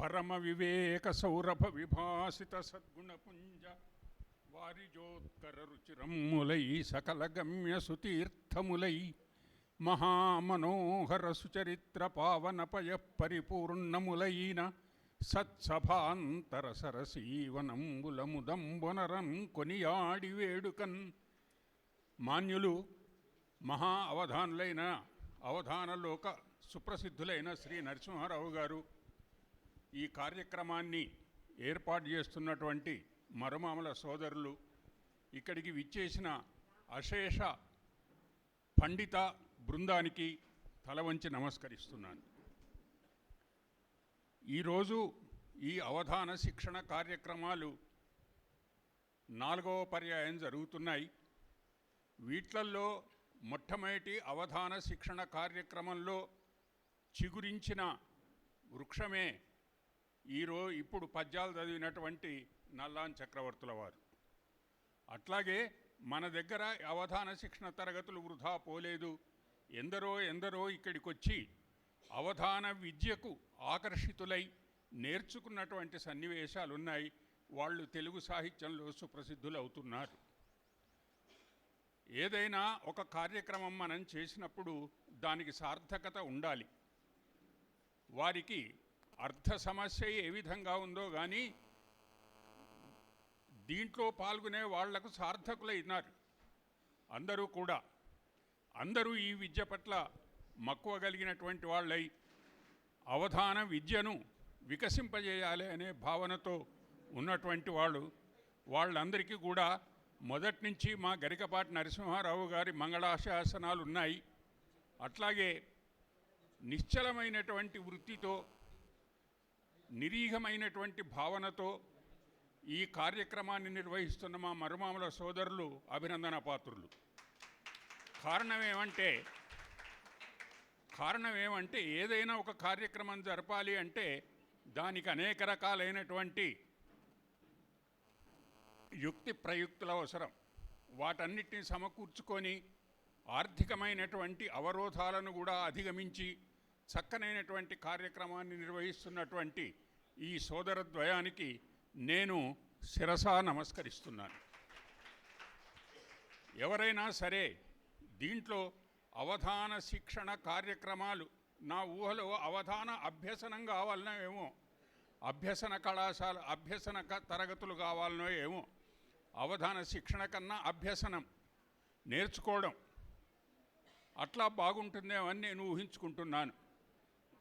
పరమ వివేక సౌరభ విభాసిత సద్గుణపుంజ వారిజోత్కర రుచిరమ్ములై సకల గమ్య సుతీర్థములై మహామనోహర సుచరిత్ర పావనపయ పరిపూర్ణములైన సత్సభాంతర సరసీవనంబులముదంబునరం కొనియాడి వేడుకన్. మాన్యులు మహా అవధానులైన అవధానలోక సుప్రసిద్ధులైన శ్రీ నరసింహారావు గారు ఈ కార్యక్రమాన్ని ఏర్పాటు చేస్తున్నటువంటి మరుమామల సోదరులు ఇక్కడికి విచ్చేసిన అశేష పండిత బృందానికి తలవంచి నమస్కరిస్తున్నాను. ఈరోజు ఈ అవధాన శిక్షణ కార్యక్రమాలు నాలుగవ పర్యాయం జరుగుతున్నాయి. వీట్లల్లో మొట్టమొదటి అవధాన శిక్షణ కార్యక్రమంలో చిగురించిన వృక్షమే ఈరో ఇప్పుడు పద్యాలు చదివినటువంటి నల్లాన్ చక్రవర్తుల వారు. అట్లాగే మన దగ్గర అవధాన శిక్షణ తరగతులు వృధా పోలేదు. ఎందరో ఎందరో ఇక్కడికి వచ్చి అవధాన విద్యకు ఆకర్షితులై నేర్చుకున్నటువంటి సన్నివేశాలు ఉన్నాయి వాళ్ళు తెలుగు సాహిత్యంలో సుప్రసిద్ధులు అవుతున్నారు ఏదైనా ఒక కార్యక్రమం మనం చేసినప్పుడు దానికి సార్థకత ఉండాలి. వారికి అర్థ సమస్య ఏ విధంగా ఉందో కానీ దీంట్లో పాల్గొనే వాళ్ళకు సార్థకులైనారు. అందరూ కూడా. అందరూ ఈ విద్య పట్ల మక్కువ కలిగినటువంటి వాళ్ళై అవధాన విద్యను వికసింపజేయాలి అనే భావనతో ఉన్నటువంటి వాళ్ళు. వాళ్ళందరికీ కూడా మొదటి నుంచి మా గరికపాటి నరసింహారావు గారి మంగళాశాసనాలు ఉన్నాయి అట్లాగే నిశ్చలమైనటువంటి వృత్తితో నిరీహమైనటువంటి భావనతో ఈ కార్యక్రమాన్ని నిర్వహిస్తున్న మా మరుమామల సోదరులు అభినందన పాత్రులు. కారణం ఏమంటే కారణం ఏమంటే ఏదైనా ఒక కార్యక్రమం జరపాలి అంటే దానికి అనేక రకాలైనటువంటి యుక్తి ప్రయుక్తుల అవసరం. వాటన్నిటిని సమకూర్చుకొని ఆర్థికమైనటువంటి అవరోధాలను కూడా అధిగమించి చక్కనైనటువంటి కార్యక్రమాన్ని నిర్వహిస్తున్నటువంటి ఈ సోదరద్వయానికి నేను శిరసా నమస్కరిస్తున్నాను. ఎవరైనా సరే దీంట్లో అవధాన శిక్షణ కార్యక్రమాలు నా ఊహలో అవధాన అభ్యసనం కావాలనో ఏమో అభ్యసన కళాశాల అభ్యసన క- తరగతులు కావాలనో ఏమో అవధాన శిక్షణ కన్నా అభ్యసనం నేర్చుకోవడం. అట్లా బాగుంటుందేమో అని నేను ఊహించుకుంటున్నాను.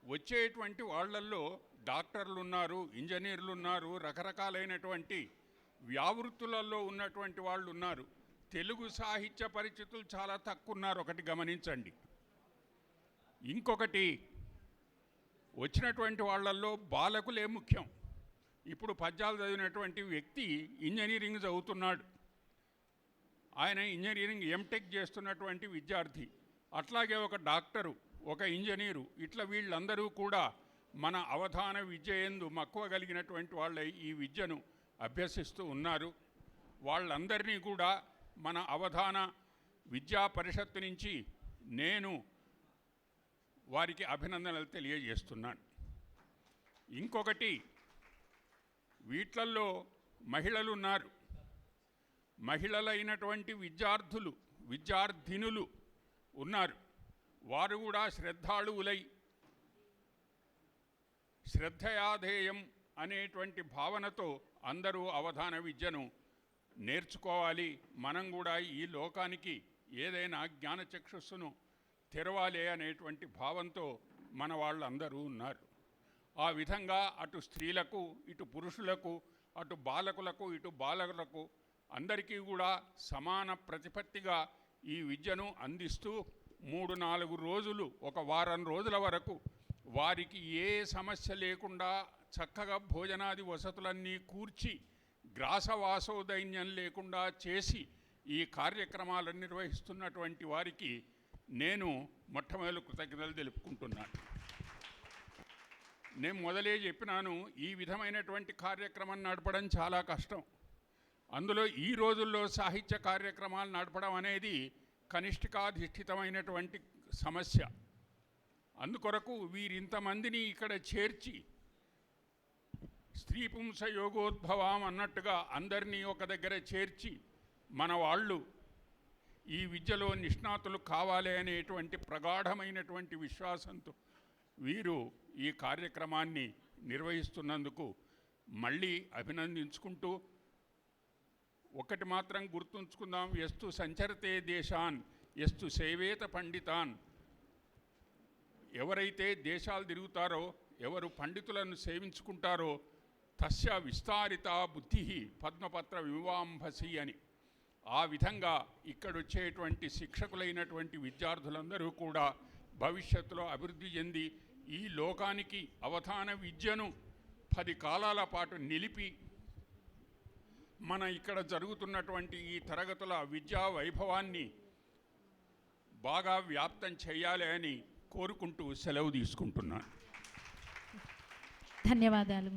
వచ్చేటువంటి వాళ్ళల్లో డాక్టర్లు ఉన్నారు ఇంజనీర్లు ఉన్నారు రకరకాలైనటువంటి వ్యావృత్తులలో ఉన్నటువంటి వాళ్ళు ఉన్నారు తెలుగు సాహిత్య పరిచితులు చాలా తక్కువ ఉన్నారు ఒకటి గమనించండి. ఇంకొకటి వచ్చినటువంటి వాళ్ళల్లో బాలకులే ముఖ్యం. ఇప్పుడు పద్యాలు చదివినటువంటి వ్యక్తి ఇంజనీరింగ్ చదువుతున్నాడు. ఆయన ఇంజనీరింగ్ ఎంటెక్ చేస్తున్నటువంటి విద్యార్థి. అట్లాగే ఒక డాక్టరు ఒక ఇంజనీరు ఇట్లా వీళ్ళందరూ కూడా మన అవధాన విద్య ఎందు మక్కువ కలిగినటువంటి వాళ్ళ ఈ విద్యను అభ్యసిస్తూ ఉన్నారు. వాళ్ళందరినీ కూడా మన అవధాన విద్యా పరిషత్తు నుంచి నేను వారికి అభినందనలు తెలియజేస్తున్నాను. ఇంకొకటి వీట్లల్లో మహిళలు ఉన్నారు. మహిళలైనటువంటి విద్యార్థులు విద్యార్థినులు ఉన్నారు. వారు కూడా శ్రద్ధాళువులై శ్రద్ధయాధేయం అనేటువంటి భావనతో అందరూ అవధాన విద్యను నేర్చుకోవాలి. మనం కూడా ఈ లోకానికి ఏదైనా జ్ఞానచక్షుస్సును తెరవాలి అనేటువంటి భావంతో మన వాళ్ళందరూ ఉన్నారు. ఆ విధంగా అటు స్త్రీలకు ఇటు పురుషులకు అటు బాలకులకు ఇటు బాలకులకు అందరికీ కూడా సమాన ప్రతిపత్తిగా ఈ విద్యను అందిస్తూ మూడు నాలుగు రోజులు ఒక వారం రోజుల వరకు వారికి ఏ సమస్య లేకుండా చక్కగా భోజనాది వసతులన్నీ కూర్చి గ్రాసవాసోదైన్యం లేకుండా చేసి ఈ కార్యక్రమాలను నిర్వహిస్తున్నటువంటి వారికి నేను మొట్టమొదటి కృతజ్ఞతలు తెలుపుకుంటున్నాను. నేను మొదలే చెప్పినాను ఈ విధమైనటువంటి కార్యక్రమం నడపడం చాలా కష్టం. అందులో ఈ రోజుల్లో సాహిత్య కార్యక్రమాలు నడపడం అనేది కనిష్ఠికాధిష్ఠితమైనటువంటి సమస్య. అందుకొరకు వీరింతమందిని ఇక్కడ చేర్చి స్త్రీ పుంస యోగోద్భవం అన్నట్టుగా అందరినీ ఒక దగ్గర చేర్చి మన వాళ్ళు ఈ విద్యలో నిష్ణాతులు కావాలి అనేటువంటి ప్రగాఢమైనటువంటి విశ్వాసంతో వీరు ఈ కార్యక్రమాన్ని నిర్వహిస్తున్నందుకు మళ్ళీ అభినందించుకుంటూ ఒకటి మాత్రం గుర్తుంచుకుందాం. ఎస్తు సంచరితే దేశాన్ ఎస్తు సేవేత పండితాన్. ఎవరైతే దేశాలు తిరుగుతారో ఎవరు పండితులను సేవించుకుంటారో తస్య విస్తారిత బుద్ధి పద్మపత్ర వివాంభసి అని. ఆ విధంగా ఇక్కడ వచ్చేటువంటి శిక్షకులైనటువంటి విద్యార్థులందరూ కూడా భవిష్యత్తులో అభివృద్ధి చెంది ఈ లోకానికి అవధాన విద్యను పది కాలాల పాటు నిలిపి మన ఇక్కడ జరుగుతున్నటువంటి ఈ తరగతుల విద్యా వైభవాన్ని బాగా వ్యాప్తం చేయాలి అని కోరుకుంటూ సెలవు తీసుకుంటున్నాను. ధన్యవాదాలు